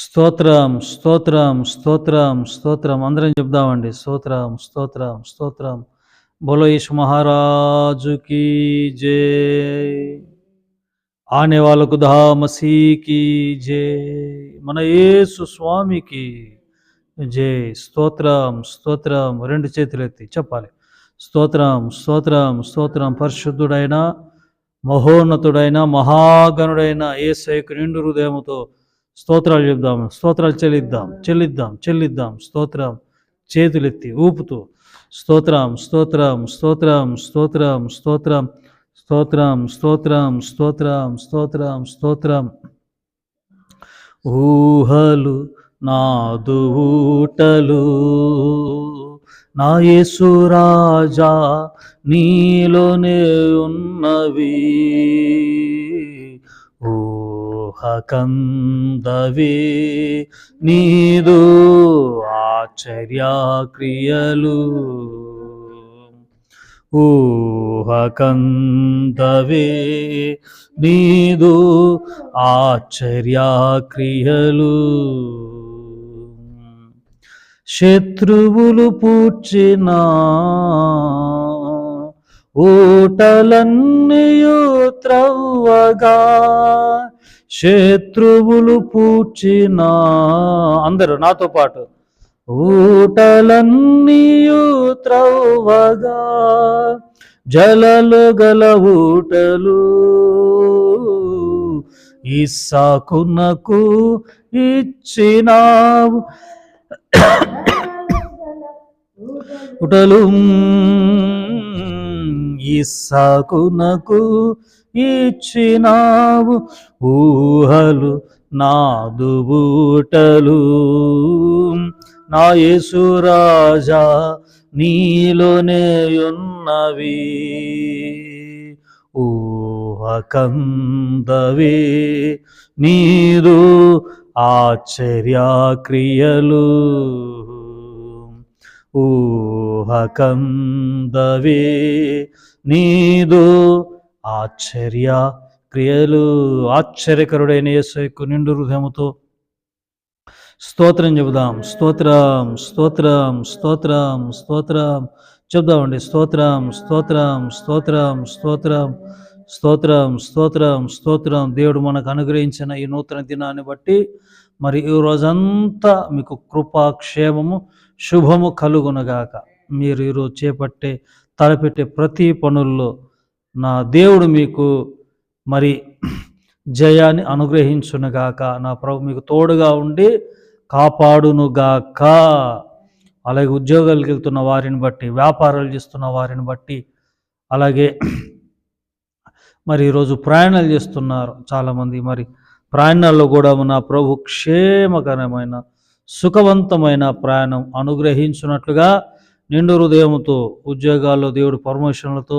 స్తోత్రం స్తోత్రం స్తోత్రం స్తోత్రం అందరం చెప్దామండి స్తోత్రం స్తోత్రం స్తోత్రం బోలో మహారాజుకి జై ఆనే వాళ్ళకు ధామసీకి జై మన యేసు స్వామికి జై స్తోత్రం స్తోత్రం రెండు చేతులు ఎత్తి చెప్పాలి స్తోత్రం స్తోత్రం స్తోత్రం పరిశుద్ధుడైన మహోన్నతుడైన మహాగణుడైన సైకు నిండు హృదయముతో స్తోత్రాలు చెప్దాం స్తోత్రాలు చెల్లిద్దాం చెల్లిద్దాం చెల్లిద్దాం స్తోత్రం చేతులెత్తి ఊపుతూ స్తోత్రం స్తోత్రం స్తోత్రం స్తోత్రం స్తోత్రం స్తోత్రం స్తోత్రం స్తోత్రం స్తోత్రం స్తోత్రం ఊహలు నాదుటలు నా యేసు రాజా నీలోనే ఉన్నవి కందవే నీదు ఆశ్చర్యక్రియలు ఊహకందవే నీదు ఆశ్చర్యక్రియలు శత్రువులు పూడ్చిన ఊటలన్నయూ త్రవ్వగా శత్రువులు పూడ్చిన అందరు నాతో పాటు ఊటలన్నీయు త్రవ్వగా జలలు గల ఊటలు ఇసాకునకు ఇచ్చినావు ఊటలు ఇసాకునకు ఇచ్చినావు ఊహలు నాదు బూటలు నా యేసురాజా నీలోనే ఉన్నవి ఊహకందవే నీదు ఆశ్చర్యక్రియలు ఊహకందవే నీదు ఆశ్చర్య క్రియలు ఆశ్చర్యకరుడైన యేసు యొక్క నిండు హృదయముతో స్తోత్రం చెబుదాం స్తోత్రం స్తోత్రం స్తోత్రం స్తోత్రం చెబుదామండి స్తోత్రం స్తోత్రం స్తోత్రం స్తోత్రం స్తోత్రం స్తోత్రం స్తోత్రం దేవుడు మనకు అనుగ్రహించిన ఈ నూతన దినాన్ని బట్టి మరి ఈ రోజంతా మీకు కృపాక్షేమము శుభము కలుగునగాక మీరు ఈరోజు చేపట్టే తలపెట్టే ప్రతి పనుల్లో నా దేవుడు మీకు మరి జయాన్ని అనుగ్రహించునుగాక నా ప్రభు మీకు తోడుగా ఉండి కాపాడునుగాక అలాగే ఉద్యోగాలకు వెళ్తున్న వారిని బట్టి వ్యాపారాలు చేస్తున్న వారిని బట్టి అలాగే మరి ఈరోజు ప్రయాణాలు చేస్తున్నారు చాలామంది మరి ప్రయాణాల్లో కూడా నా ప్రభు క్షేమకరమైన సుఖవంతమైన ప్రయాణం అనుగ్రహించినట్లుగా నిండు హృదయంతో ఉద్యోగాల్లో దేవుడు పర్మోషన్లతో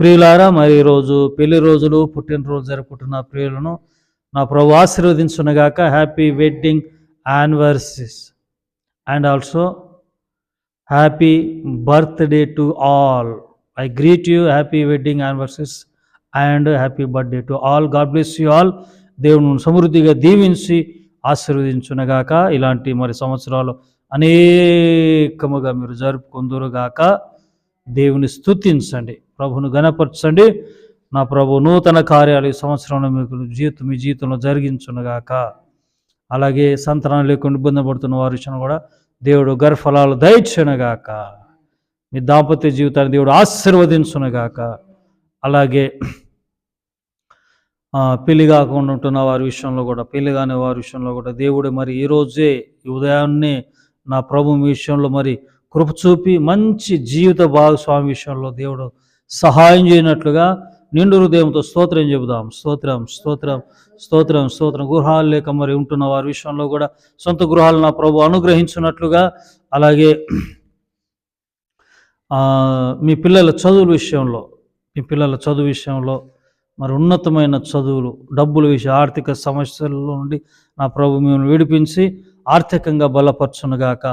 ప్రియులారా మరి ఈరోజు పెళ్లి రోజులు పుట్టినరోజు జరుపుకుంటున్న ప్రియులను నా ప్రభు ఆశీర్వదించునగాక happy wedding anniversaries and also happy birthday to all I greet you happy wedding anniversaries and happy birthday to all God bless you all దేవుని సమృద్ధిగా దీవించి ఆశీర్వదించునగాక ఇలాంటి మరి సంవత్సరాలు అనేకముగా మీరు జరుపుకుందరుగాక దేవుని స్థుతించండి ప్రభును గణపరచండి నా ప్రభు నూతన కార్యాలు ఈ సంవత్సరంలో మీకు జీవితం మీ జీవితంలో జరిగించునుగాక అలాగే సంతానం లేకుండా ఇబ్బంది పడుతున్న వారి విషయం కూడా దేవుడు గర్ఫలాలు దయచునుగాక మీ దాంపత్య జీవితాన్ని దేవుడు ఆశీర్వదించునుగాక అలాగే పెళ్లి కాకుండా ఉంటున్న వారి విషయంలో కూడా పెళ్లి కాని వారి విషయంలో కూడా దేవుడు మరి ఈరోజే ఈ ఉదయాన్నే నా ప్రభు మీ విషయంలో మరి కృప చూపి మంచి జీవిత భాగస్వామి విషయంలో దేవుడు సహాయం చేయనట్లుగా నిండు హృదయంతో స్తోత్రం చెబుదాం స్తోత్రం స్తోత్రం స్తోత్రం స్తోత్రం గృహాలు లేక మరి ఉంటున్న వారి విషయంలో కూడా సొంత గృహాలు నా ప్రభు అనుగ్రహించున్నట్లుగా అలాగే మీ పిల్లల చదువుల విషయంలో మీ పిల్లల చదువు విషయంలో మరి ఉన్నతమైన చదువులు డబ్బుల విషయం ఆర్థిక సమస్యల నుండి నా ప్రభు మిమ్మల్ని విడిపించి ఆర్థికంగా బలపరచునుగాక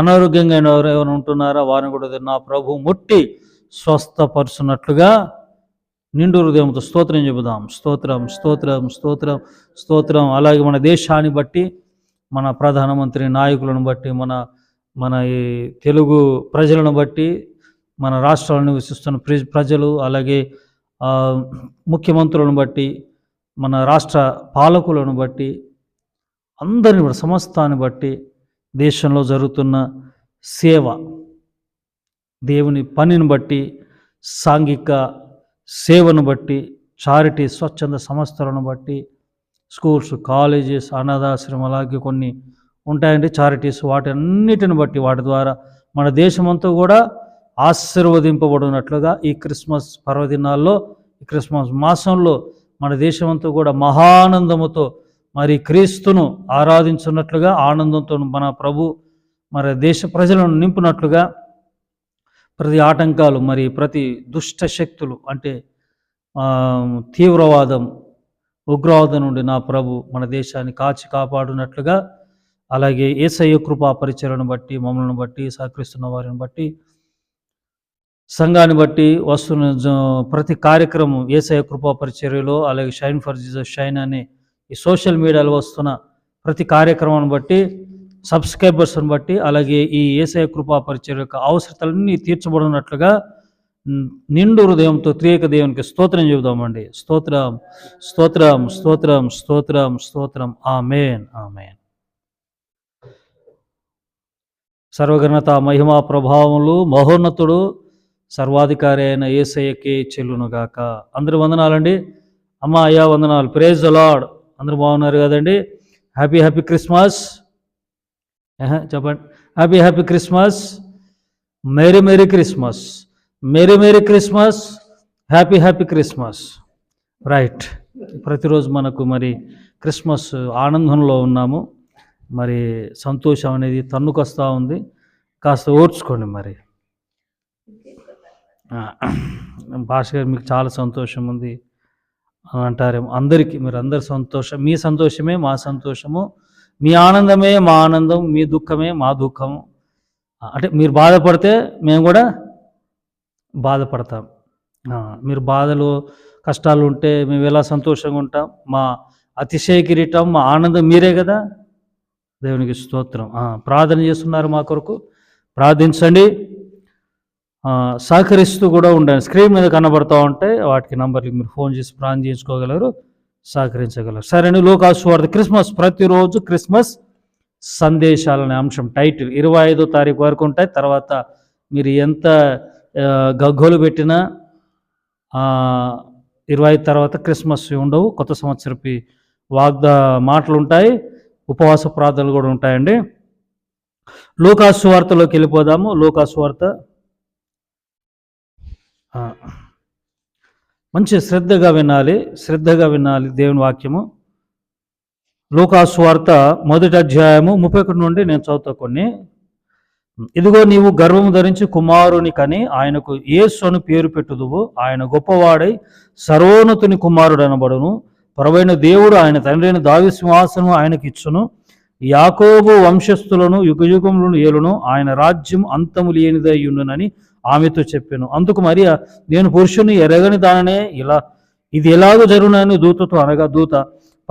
అనారోగ్యంగా ఎవరెవరు ఉంటున్నారా వారిని కూడా నా ప్రభు ముట్టి స్వస్థపరుచున్నట్లుగా నిండు హృదయంతో స్తోత్రం చెబుదాం స్తోత్రం స్తోత్రం స్తోత్రం స్తోత్రం అలాగే మన దేశాన్ని బట్టి మన ప్రధానమంత్రి నాయకులను బట్టి మన మన ఈ తెలుగు ప్రజలను బట్టి మన రాష్ట్రాలను నివసిస్తున్న ప్రజలు అలాగే ముఖ్యమంత్రులను బట్టి మన రాష్ట్ర పాలకులను బట్టి అందరిని కూడా సమస్తాన్ని బట్టి దేశంలో జరుగుతున్న సేవ దేవుని పనిని బట్టి సాంఘిక సేవను బట్టి చారిటీ స్వచ్ఛంద సంస్థలను బట్టి స్కూల్స్ కాలేజెస్ అనాథాశ్రమం అలాగే కొన్ని ఉంటాయండి చారిటీస్ వాటి అన్నిటిని బట్టి వాటి ద్వారా మన దేశమంతా కూడా ఆశీర్వదింపబడినట్లుగా ఈ క్రిస్మస్ పర్వదినాల్లో ఈ క్రిస్మస్ మాసంలో మన దేశమంతా కూడా మహానందముతో మరి క్రీస్తును ఆరాధించున్నట్లుగా ఆనందంతో మన ప్రభు మరి దేశ ప్రజలను నింపునట్లుగా ప్రతి ఆటంకాలు మరి ప్రతి దుష్ట శక్తులు అంటే తీవ్రవాదం ఉగ్రవాదం నుండి నా ప్రభు మన దేశాన్ని కాచి కాపాడునట్లుగా అలాగే ఏసయ్య కృపా పరిచయలను బట్టి మమ్మల్ని బట్టి సహకరిస్తున్న వారిని బట్టి సంఘాన్ని బట్టి వస్తున్న ప్రతి కార్యక్రమం ఏసయ్య కృపా పరిచర్యలో అలాగే షైన్ ఫర్ జీజస్ షైన్ అనే ఈ సోషల్ మీడియాలో వస్తున్న ప్రతి కార్యక్రమాన్ని బట్టి సబ్స్క్రైబర్స్ని బట్టి అలాగే ఈ ఏసఐ కృపా పరిచయం యొక్క అవసరతలన్నీ తీర్చబడినట్లుగా నిండు హృదయంతో త్రియక దేవునికి స్తోత్రం చెబుదామండి స్తోత్రం స్తోత్రం స్తోత్రం స్తోత్రం స్తోత్రం ఆమెన్ ఆమెన్ సర్వగణత మహిమా ప్రభావములు మహోన్నతుడు సర్వాధికారి అయిన ఏసయ్యకే చెల్లునుగాక అందరి వందనాలండి అమ్మ అయ్యా వందనాలు ప్రేజ్ అలాడ్ అందరూ బాగున్నారు కదండి హ్యాపీ హ్యాపీ క్రిస్మస్ చెప్పండి happy happy Christmas merry merry Christmas merry merry Christmas happy happy Christmas right ప్రతిరోజు మనకు మరి క్రిస్మస్ ఆనందంలో ఉన్నాము మరి సంతోషం అనేది తన్నుకొస్తూ ఉంది కాస్త ఓర్చుకోండి మరి భాష గారు మీకు చాలా సంతోషం ఉంది అంటారేమో అందరికీ మీరు అందరి సంతోషం మీ సంతోషమే మా సంతోషము మీ ఆనందమే మా ఆనందం మీ దుఃఖమే మా దుఃఖము అంటే మీరు బాధపడితే మేము కూడా బాధపడతాం మీరు బాధలు కష్టాలు ఉంటే మేము ఎలా సంతోషంగా ఉంటాం మా అతిశయ కిరీటం మా ఆనందం మీరే కదా దేవునికి స్తోత్రం ప్రార్థన చేస్తున్నారు మా కొరకు ప్రార్థించండి సహకరిస్తూ కూడా ఉండండి స్క్రీన్ మీద కనబడుతూ ఉంటాయి వాటికి నంబర్లకి మీరు ఫోన్ చేసి ప్లాన్ చేయించుకోగలరు సహకరించగలరు సరే అండి లోకాసువార్త క్రిస్మస్ ప్రతిరోజు క్రిస్మస్ సందేశాలనే అంశం టైటిల్ ఇరవై ఐదో తారీఖు వరకు ఉంటాయి తర్వాత మీరు ఎంత గగ్గోలు పెట్టినా ఇరవై తర్వాత క్రిస్మస్ ఉండవు కొత్త సంవత్సరపు వాగ్ద మాటలు ఉంటాయి ఉపవాస ప్రార్థనలు కూడా ఉంటాయండి వార్తలోకి వెళ్ళిపోదాము వార్త మంచి శ్రద్ధగా వినాలి శ్రద్ధగా వినాలి దేవుని వాక్యము లోకాస్వార్త మొదటి అధ్యాయము ముప్పై ఒకటి నుండి నేను చదువుతా కొన్ని ఇదిగో నీవు గర్వము ధరించి కుమారుని కని ఆయనకు యేసు అని పేరు పెట్టుదువు ఆయన గొప్పవాడై సర్వోన్నతుని కుమారుడు అనబడును పరవైన దేవుడు ఆయన తండ్రిని దావి సింహాసనం ఆయనకి ఇచ్చును యాకోబు వంశస్థులను యుగములను ఏలును ఆయన రాజ్యం అంతము లేనిదై ఉండునని ఆమెతో చెప్పాను అందుకు మరియ నేను పురుషుని ఎరగని దాననే ఇలా ఇది ఎలాగో జరుగునని దూతతో అనగా దూత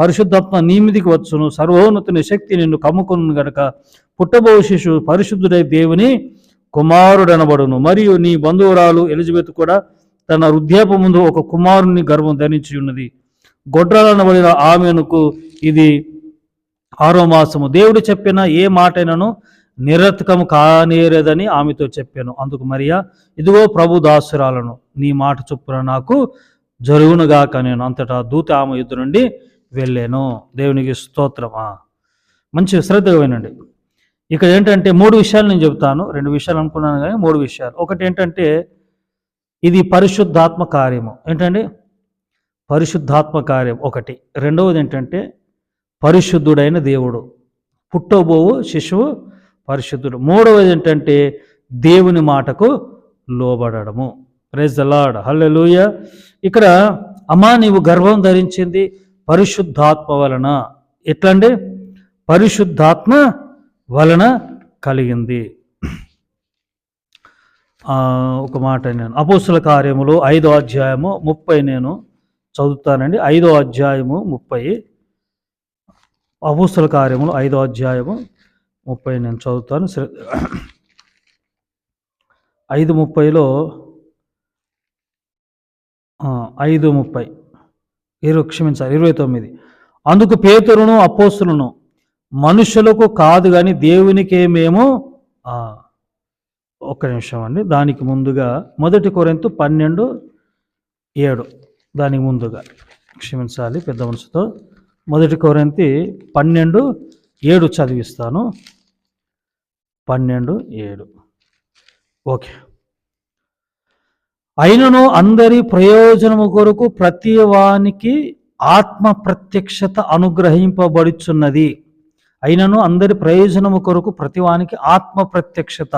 పరిశుద్ధాత్మ నీ వచ్చును సర్వోన్నతుని శక్తి నిన్ను కమ్ముకును గనక పుట్టబో శిశు పరిశుద్ధుడై దేవుని కుమారుడనబడును మరియు నీ బంధువురాలు ఎలిజబెత్ కూడా తన వృద్ధాప ముందు ఒక కుమారుని గర్వం ధరించి ఉన్నది గొడ్రాలనబడిన ఆమెనుకు ఇది ఆరో మాసము దేవుడు చెప్పిన ఏ మాటైనను నిరతకము కానేరదని ఆమెతో చెప్పాను అందుకు మరియా ఇదిగో ప్రభు దాసురాలను నీ మాట చొప్పున నాకు జరుగునుగాక నేను అంతటా దూత ఆమె యుద్ధ నుండి వెళ్ళాను దేవునికి స్తోత్రమా మంచి శ్రద్ధగా వినండి ఇక్కడ ఏంటంటే మూడు విషయాలు నేను చెబుతాను రెండు విషయాలు అనుకున్నాను కానీ మూడు విషయాలు ఒకటి ఏంటంటే ఇది పరిశుద్ధాత్మ కార్యము ఏంటండి పరిశుద్ధాత్మ కార్యం ఒకటి రెండవది ఏంటంటే పరిశుద్ధుడైన దేవుడు పుట్టబోవు శిశువు పరిశుద్ధుడు మూడవది ఏంటంటే దేవుని మాటకు లోబడము ప్రైజ్ అలాడ్ హల్లెలూయ ఇక్కడ అమ్మా నీవు గర్వం ధరించింది పరిశుద్ధాత్మ వలన ఎట్లండి పరిశుద్ధాత్మ వలన కలిగింది ఒక మాట నేను అపోసుల కార్యములు ఐదో అధ్యాయము ముప్పై నేను చదువుతానండి ఐదో అధ్యాయము ముప్పై అపోసుల కార్యములు ఐదో అధ్యాయము ముప్పై నేను చదువుతాను ఐదు ముప్పైలో ఐదు ముప్పై ఇరవై క్షమించాలి ఇరవై తొమ్మిది అందుకు పేతురును అపోస్తులను మనుషులకు కాదు కానీ దేవునికి మేము ఒక్క నిమిషం అండి దానికి ముందుగా మొదటి కొరెంతు పన్నెండు ఏడు దానికి ముందుగా క్షమించాలి పెద్ద మనసుతో మొదటి కొరెంతి పన్నెండు ఏడు చదివిస్తాను పన్నెండు ఏడు ఓకే అయినను అందరి ప్రయోజనము కొరకు ప్రతి వానికి ఆత్మ ప్రత్యక్షత అనుగ్రహింపబడుచున్నది అయినను అందరి ప్రయోజనము కొరకు ప్రతి వానికి ఆత్మ ప్రత్యక్షత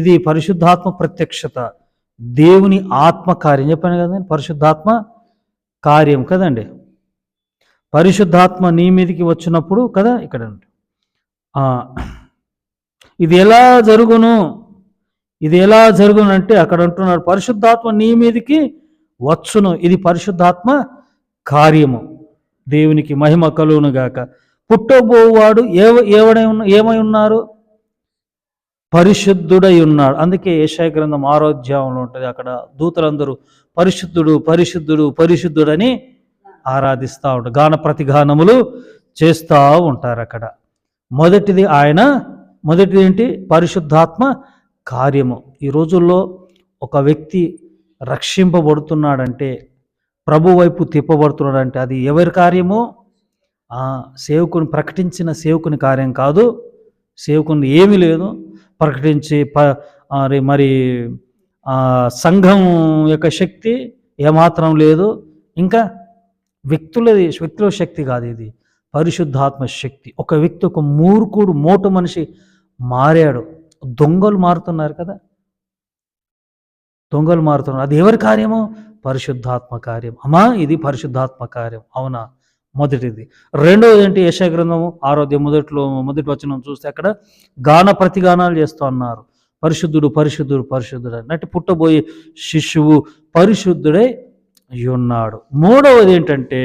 ఇది పరిశుద్ధాత్మ ప్రత్యక్షత దేవుని ఆత్మ కార్యం చెప్పాను కదండి పరిశుద్ధాత్మ కార్యం కదండి పరిశుద్ధాత్మ నీ మీదకి వచ్చినప్పుడు కదా ఇక్కడ ఇది ఎలా జరుగును ఇది ఎలా అంటే అక్కడ అంటున్నారు పరిశుద్ధాత్మ నీ మీదికి వచ్చును ఇది పరిశుద్ధాత్మ కార్యము దేవునికి మహిమ కలువును గాక పుట్టబోవాడు ఏవ ఏవడై ఉన్న ఏమై ఉన్నారు పరిశుద్ధుడై ఉన్నాడు అందుకే ఏషాయ గ్రంథం ఆరోధ్యాయంలో ఉంటుంది అక్కడ దూతలందరూ పరిశుద్ధుడు పరిశుద్ధుడు పరిశుద్ధుడని ఆరాధిస్తూ ఉంటారు గాన ప్రతిగానములు చేస్తూ ఉంటారు అక్కడ మొదటిది ఆయన మొదటిది ఏంటి పరిశుద్ధాత్మ కార్యము ఈ రోజుల్లో ఒక వ్యక్తి రక్షింపబడుతున్నాడంటే ప్రభు వైపు తిప్పబడుతున్నాడంటే అది ఎవరి కార్యమో ఆ సేవకుని ప్రకటించిన సేవకుని కార్యం కాదు సేవకుని ఏమీ లేదు ప్రకటించి మరి సంఘం యొక్క శక్తి ఏమాత్రం లేదు ఇంకా వ్యక్తుల వ్యక్తుల శక్తి కాదు ఇది పరిశుద్ధాత్మ శక్తి ఒక వ్యక్తి ఒక మూర్ఖుడు మోటు మనిషి మారాడు దొంగలు మారుతున్నారు కదా దొంగలు మారుతున్నారు అది ఎవరి కార్యము పరిశుద్ధాత్మ కార్యం అమ్మా ఇది పరిశుద్ధాత్మ కార్యం అవునా మొదటిది రెండవది ఏంటి యశగ్రంథము ఆరోగ్యం మొదట్లో మొదటి వచనం చూస్తే అక్కడ గాన ప్రతిగానాలు చేస్తూ అన్నారు పరిశుద్ధుడు పరిశుద్ధుడు పరిశుద్ధుడు అన్నట్టు పుట్టబోయే శిశువు పరిశుద్ధుడై ఉన్నాడు మూడవది ఏంటంటే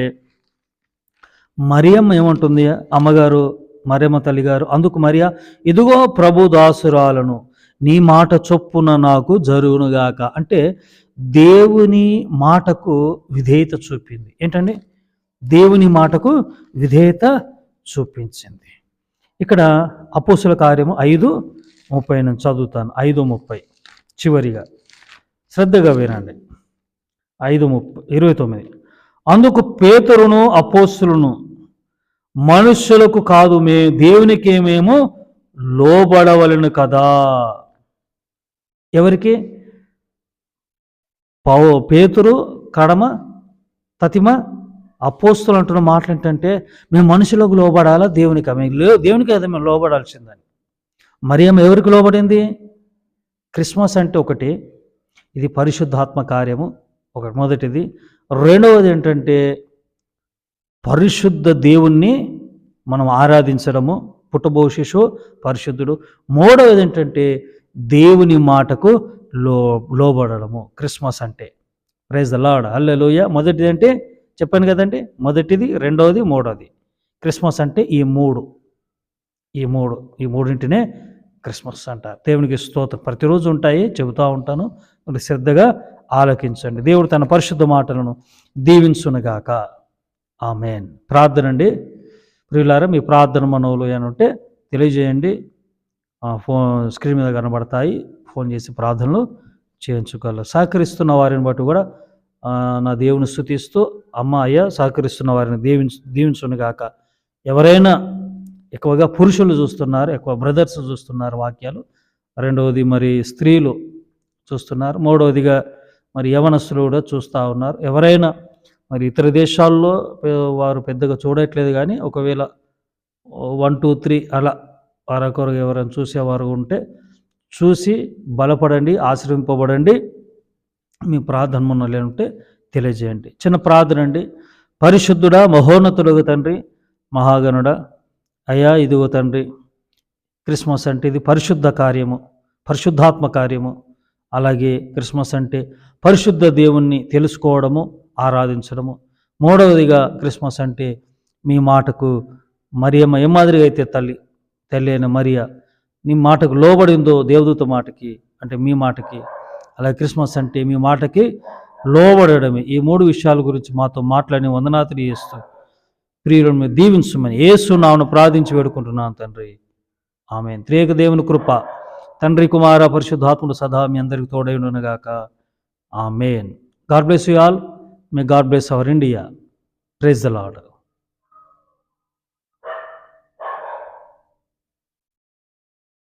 మరియమ్మ ఏమంటుంది అమ్మగారు తల్లి తల్లిగారు అందుకు మరియా ఇదిగో ప్రభు దాసురాలను నీ మాట చొప్పున నాకు జరుగునుగాక అంటే దేవుని మాటకు విధేయత చూపింది ఏంటండి దేవుని మాటకు విధేయత చూపించింది ఇక్కడ అపోసుల కార్యము ఐదు ముప్పై నుంచి చదువుతాను ఐదు ముప్పై చివరిగా శ్రద్ధగా వినండి ఐదు ముప్పై ఇరవై తొమ్మిది అందుకు పేతురును అపోసులను మనుషులకు కాదు మే దేవునికి మేము లోబడవలను కదా ఎవరికి పౌ పేతురు కడమ తతిమ అపోస్తులు అంటున్న మాటలు ఏంటంటే మేము మనుషులకు లోబడాలా దేవునికి మేము దేవునికి అయితే మేము లోబడాల్సిందని మరియమ్మ ఎవరికి లోబడింది క్రిస్మస్ అంటే ఒకటి ఇది పరిశుద్ధాత్మ కార్యము ఒకటి మొదటిది రెండవది ఏంటంటే పరిశుద్ధ దేవుణ్ణి మనం ఆరాధించడము పుట్టబోషిషు పరిశుద్ధుడు మూడవది ఏంటంటే దేవుని మాటకు లో లోబడము క్రిస్మస్ అంటే ప్రైజ్ లాడ్ అల్లెలోయ మొదటిది అంటే చెప్పాను కదండి మొదటిది రెండవది మూడవది క్రిస్మస్ అంటే ఈ మూడు ఈ మూడు ఈ మూడింటినే క్రిస్మస్ అంటారు దేవునికి స్తోత్రం ప్రతిరోజు ఉంటాయి చెబుతూ ఉంటాను శ్రద్ధగా ఆలోకించండి దేవుడు తన పరిశుద్ధ మాటలను దీవించునుగాక ఆమెన్ ప్రార్థన అండి ప్రియులారా మీ ప్రార్థన మనవులు ఉంటే తెలియజేయండి ఫోన్ స్క్రీన్ మీద కనబడతాయి ఫోన్ చేసి ప్రార్థనలు చేయించుకోవాలి సహకరిస్తున్న వారిని బట్టి కూడా నా దేవుని స్థుతిస్తూ అమ్మ అయ్య సహకరిస్తున్న వారిని దీవించు దీవించుని కాక ఎవరైనా ఎక్కువగా పురుషులు చూస్తున్నారు ఎక్కువ బ్రదర్స్ చూస్తున్నారు వాక్యాలు రెండవది మరి స్త్రీలు చూస్తున్నారు మూడవదిగా మరి యవనస్తులు కూడా చూస్తూ ఉన్నారు ఎవరైనా మరి ఇతర దేశాల్లో వారు పెద్దగా చూడట్లేదు కానీ ఒకవేళ వన్ టూ త్రీ అలా వారొకరు ఎవరైనా చూసేవారు ఉంటే చూసి బలపడండి ఆశ్రయింపబడండి మీ ప్రార్థన ఉన్న ఉంటే తెలియజేయండి చిన్న ప్రార్థన అండి పరిశుద్ధుడా మహోన్నతుడుగు తండ్రి మహాగణుడ అయ్యా ఇదిగో తండ్రి క్రిస్మస్ అంటే ఇది పరిశుద్ధ కార్యము పరిశుద్ధాత్మ కార్యము అలాగే క్రిస్మస్ అంటే పరిశుద్ధ దేవుణ్ణి తెలుసుకోవడము ఆరాధించడము మూడవదిగా క్రిస్మస్ అంటే మీ మాటకు మరియమ్మ ఏ మాదిరిగా అయితే తల్లి తల్లి అయిన మరియ నీ మాటకు లోబడిందో దేవదూత మాటకి అంటే మీ మాటకి అలాగే క్రిస్మస్ అంటే మీ మాటకి లోబడడమే ఈ మూడు విషయాల గురించి మాతో మాట్లాడి వందనాతులు చేస్తూ ప్రియులను మీరు దీవించమని నామను ప్రార్థించి వేడుకుంటున్నాను తండ్రి ఆమె త్రేక దేవుని కృప తండ్రి కుమార పరిశుద్ధాత్ముడు సదా మీ అందరికి తోడై amen God bless you all May God bless our India. Praise the Lord.